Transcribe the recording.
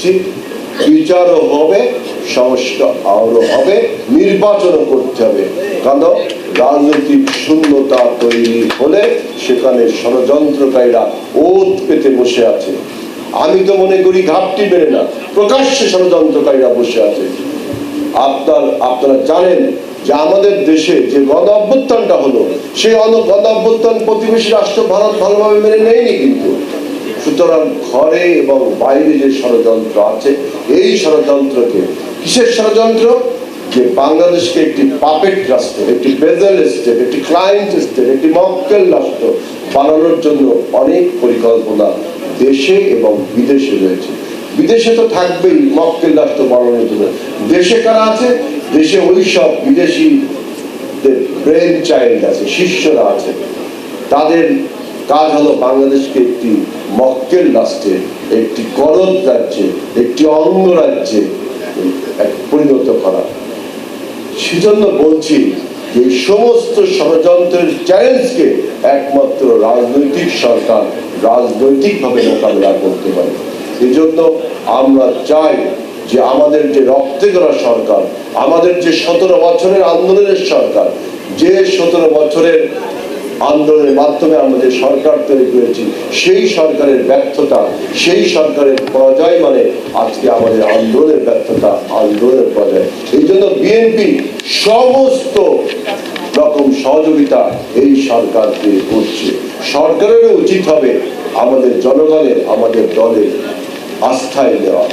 উচিত। বিচারও হবে সংস্কার আরও হবে, নির্বাচনও করতে হবে। কারণ রাজনৈতিক শূন্যতা তৈরি হলে সেখানে ষড়যন্ত্রকারীরা ওত পেতে বসে আছে। আমি তো মনে করি ঘাপটি বেড়ে না, প্রকাশ্যে ষড়যন্ত্রকারীরা বসে আছে। আপনার, আপনারা জানেন যে আমাদের দেশে যে গণ অভ্যুত্থানটা হলো, সেই গণ অভ্যুত্থান প্রতিবেশী রাষ্ট্র ভারত ভালোভাবে মেনে নেয়নি কিন্তু। সুতরাং ঘরে এবং বাইরে যে ষড়যন্ত্র আছে, এই ষড়যন্ত্রকে, কিসের ষড়যন্ত্র? যে বাংলাদেশকে একটি পাপেট রাষ্ট্র, একটি বেজেল স্টেট একটি ক্লায়েন্ট স্টেট একটি মক্কেল রাষ্ট্র বানানোর জন্য অনেক পরিকল্পনা দেশে এবং বিদেশে রয়েছে। বিদেশে তো থাকবেই মক্কেল রাষ্ট্র বানানোর জন্য। দেশে কারা আছে? দেশে ওই সব বিদেশি ব্রেন চাইল্ড আছে, শিষ্যরা আছে। তাদের কাজ হলো বাংলাদেশকে একটি মক্কেল রাষ্ট্রে, একটি করদ রাজ্যে, একটি অঙ্গ রাজ্যে পরিণত করা। সেজন্য বলছি যে সমস্ত ষড়যন্ত্রের চ্যালেঞ্জকে একমাত্র রাজনৈতিক সরকার রাজনৈতিকভাবে মোকাবিলা করতে পারে। এজন্য আমরা চাই যে আমাদের যে রক্তে গড়া সরকার, আমাদের যে সতেরো বছরের আন্দোলনের সরকার, যে সতেরো বছরের আন্দোলনের মাধ্যমে আমরা যে সরকার তৈরি করেছি, সেই সরকারের ব্যর্থতা, সেই সরকারের পরাজয় মানে আজকে আমাদের আন্দোলনের ব্যর্থতা, আন্দোলনের পরাজয়। এই জন্য বিএনপি সমস্ত রকম সহযোগিতা এই সরকারকে করছে। সরকারেরও উচিত হবে আমাদের জনগণের, আমাদের দলের আস্থায় দেওয়া।